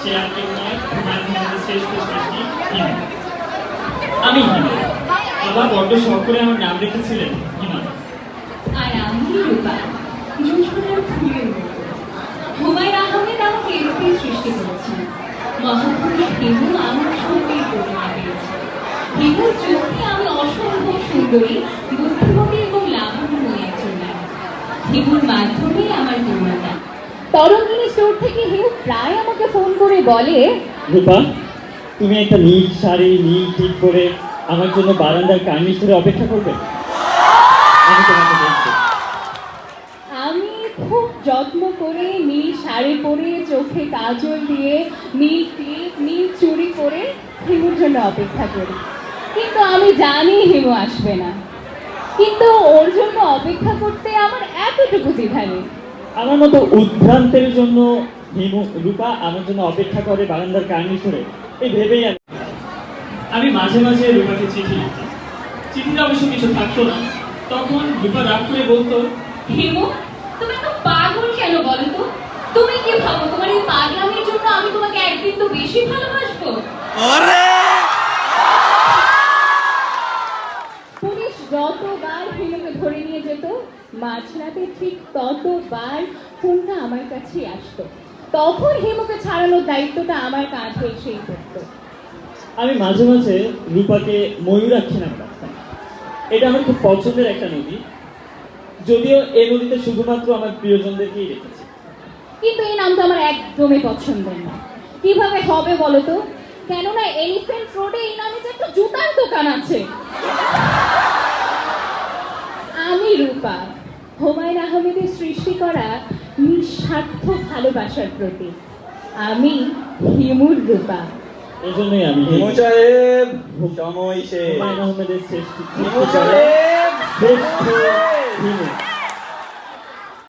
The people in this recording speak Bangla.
সে আর কেউ নয় সৃষ্টি হিমা আমি হিমা। বাবা বড্ড শখ করে আমার নাম রেখেছিলেন হিমা। আর আমি রূপা জোছনার ফুলের হুমায়ুন আহমেদ আমাকে এরূপেই সৃষ্টি করেছেন। মহাপুরুষ আমার সঙ্গেই করুণা মাধ্যমেই আমার পূর্ণতা তরঙ্গিনী স্টোর থেকে হিমু প্রায় আমাকে ফোন করে বলে রূপা তুমি একটা নীল শাড়ি নীল ঠিক করে আমার জন্য বারান্দার কার্নিশ ধরে অপেক্ষা করবে? আমি তোমাকে বলছি। আমি খুব যত্ন করে নীল শাড়ি পরে চোখে কাজল দিয়ে নীল টিপ নীল চুড়ি পরে হিমুর জন্য অপেক্ষা করি। কিন্তু আমি জানি হিমু আসবে না। কিন্তু ওর জন্য অপেক্ষা করতে আমার এতটুকু দ্বিধা নেই। আমার মতো উদ্ভ্রান্তের জন্য হিমু রূপা আমার জন্য অপেক্ষা করে বারান্দার কার্নিশ ধরে এই ভেবেই আমি আমি মাঝে মাঝে রূপাকে চিঠি লিখতাম চিঠিতে অবশ্য কিছু থাকতো না। তখন রূপা রাগ করে বলতো হিমু তুমি তো পাগল কেন বলো তো? তুমি কি ভাবো তোমার এই পাগলামির জন্য আমি তোমাকে একদিন তো বেশি ভালোবাসবো? যতবার হিমুকে ধরে নিয়ে যেত মাঝরাতে ঠিক ততবার ফোনটা আমার কাছে আসতো। তখন হিমুকে ছাড়ানোর দায়িত্বটা আমার কাঁধে এসেই পড়তো। আমি মাঝে মাঝে রূপাকে ময়ূরাক্ষী নাম রাখতাম এটা আমার খুব পছন্দের একটা নদী। যদিও এই নদীতে শুধুমাত্র আমার প্রিয়জনদেরকেই রেখেছি কিন্তু এই নামটা আমার একদমই পছন্দের না। কীভাবে হবে বলো তো? কেননা এলিফ্যান্ট রোডে এই নামে যে একটা জুতার দোকান আছে আমি রূপা হুমায়ুন আহমেদের সৃষ্টি করা নিঃস্বার্থ ভালোবাসার প্রতি আমি হিমুর রূপা। সৃষ্টি জন্যই আমি হিমু। সাহেব সময় শেষ। হুমায়ুন আহমেদের শ্রেষ্ঠ হিমু সাহেব শ্রেষ্ঠ হিমু।